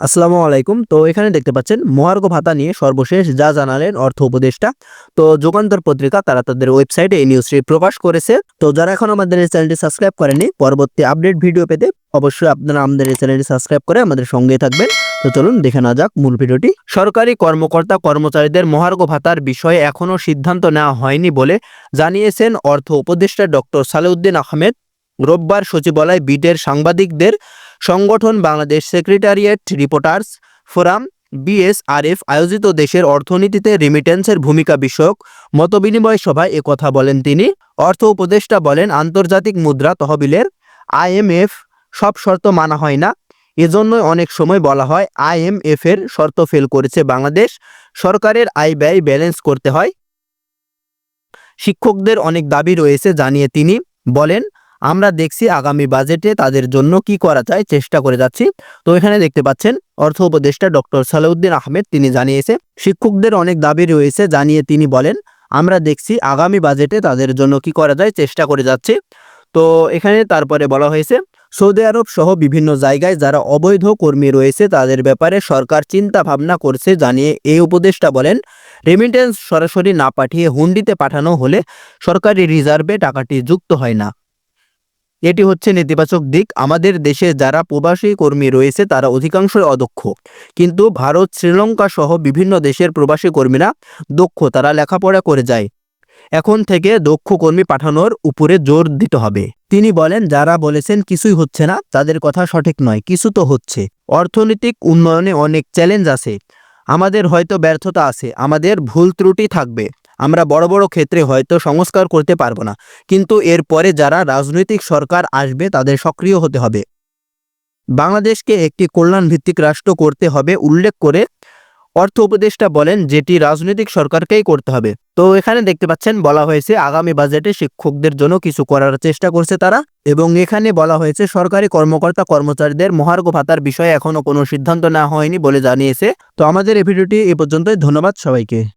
আসসালামু আলাইকুম। তো এখানে দেখতে পাচ্ছেন, মহার্ঘ ভাতা নিয়ে সর্বশেষ যা জানালেন অর্থ উপদেষ্টা। তো যুগান্তর পত্রিকা, তারা তাদের ওয়েবসাইটে এই নিউজটি প্রকাশ করেছে। তো যারা এখন আমাদের এই চ্যানেলটি সাবস্ক্রাইব করেনি পরবর্তী আপডেট ভিডিও পেতে অবশ্যই আপনারা আমাদের এই চ্যানেলটি সাবস্ক্রাইব করে আমাদের সঙ্গে থাকবেন। তো চলুন দেখে নেওয়া যাক মূল ভিডিওটি সরকারি কর্মকর্তা, কর্মচারীদের মহার্ঘ ভাতার বিষয়ে এখনও সিদ্ধান্ত নেওয়া হয়নি বলে জানিয়েছেন অর্থ উপদেষ্টা ডক্টর সালেউদ্দিন আহমেদ। রোববার সচিবালয় বিটের সাংবাদিকদের সংগঠন Bangladesh secretariat reporters forum, BSRF আয়োজিত দেশের অর্থনীতিতে রেমিটেন্সের ভূমিকা বিষয়ক মতবিনিময় সভায় একথা বলেন তিনি। অর্থ উপদেষ্টা বলেন, আন্তর্জাতিক মুদ্রা তহবিলের আইএমএফ সব শর্ত মানা হয় না। এজন্যই অনেক সময় বলা হয় আইএমএফ এর শর্ত ফেল করেছে বাংলাদেশ। সরকারের আয় ব্যয় ব্যালেন্স করতে হয়। শিক্ষকদের অনেক দাবি রয়েছে, জানিয়ে তিনি বলেন আমরা দেখছি আগামী বাজেটে তাদের জন্য কি করা যায় চেষ্টা করে যাচ্ছি। তো এখানে দেখতে পাচ্ছেন, অর্থ উপদেষ্টা ডক্টর সালাউদ্দিন আহমেদ তিনি জানিয়েছে, শিক্ষকদের অনেক দাবি রয়েছে জানিয়ে তিনি বলেন, আমরা দেখছি আগামী বাজেটে তাদের জন্য কি করা যায় চেষ্টা করে যাচ্ছি। তো এখানে তারপরে বলা হয়েছে, সৌদি আরব সহ বিভিন্ন জায়গায় যারা অবৈধ কর্মী রয়েছে তাদের ব্যাপারে সরকার চিন্তা ভাবনা করছে জানিয়ে এই উপদেষ্টা বলেন রেমিটেন্স সরাসরি না পাঠিয়ে হুন্ডিতে পাঠানো হলে সরকারি রিজার্ভে টাকাটি যুক্ত হয় না। এটি হচ্ছে নেতিবাচক দিক। আমাদের দেশে যারা প্রবাসী কর্মী রয়েছে, তারা অধিকাংশই অদক্ষ। কিন্তু ভারত, শ্রীলঙ্কা সহ বিভিন্ন দেশের প্রবাসী কর্মীরা দক্ষ, তারা লেখাপড়া করে যায়। এখন থেকে দক্ষ কর্মী পাঠানোর উপরে জোর দিতে হবে। তিনি বলেন, যারা বলেছেন কিছুই হচ্ছে না, তাদের কথা সঠিক নয়, কিছু তো হচ্ছে। অর্থনৈতিক উন্নয়নে অনেক চ্যালেঞ্জ আছে। আমাদের হয়তো ব্যর্থতা আছে, আমাদের ভুল ত্রুটি থাকবে। আমরা বড় বড় ক্ষেত্রে হয়তো সংস্কার করতে পারব না। কিন্তু এরপরে যারা রাজনৈতিক সরকার আসবে, তাদের সক্রিয় হতে হবে। বাংলাদেশকে একটি কল্যাণ ভিত্তিক রাষ্ট্র করতে হবে উল্লেখ করে অর্থ উপদেষ্টা বলেন, যেটি রাজনৈতিক সরকারকেই করতে হবে। তো এখানে দেখতে পাচ্ছেন, বলা হয়েছে আগামী বাজেটে শিক্ষকদের জন্য কিছু করার চেষ্টা করছে তারা এবং এখানে বলা হয়েছে, সরকারি কর্মকর্তা কর্মচারীদের মহার্ঘ ভাতার বিষয়ে এখনও কোনো সিদ্ধান্ত না হয়নি বলে জানিয়েছে। তো আমাদের এই ভিডিওটি এ পর্যন্তই। ধন্যবাদ সবাইকে।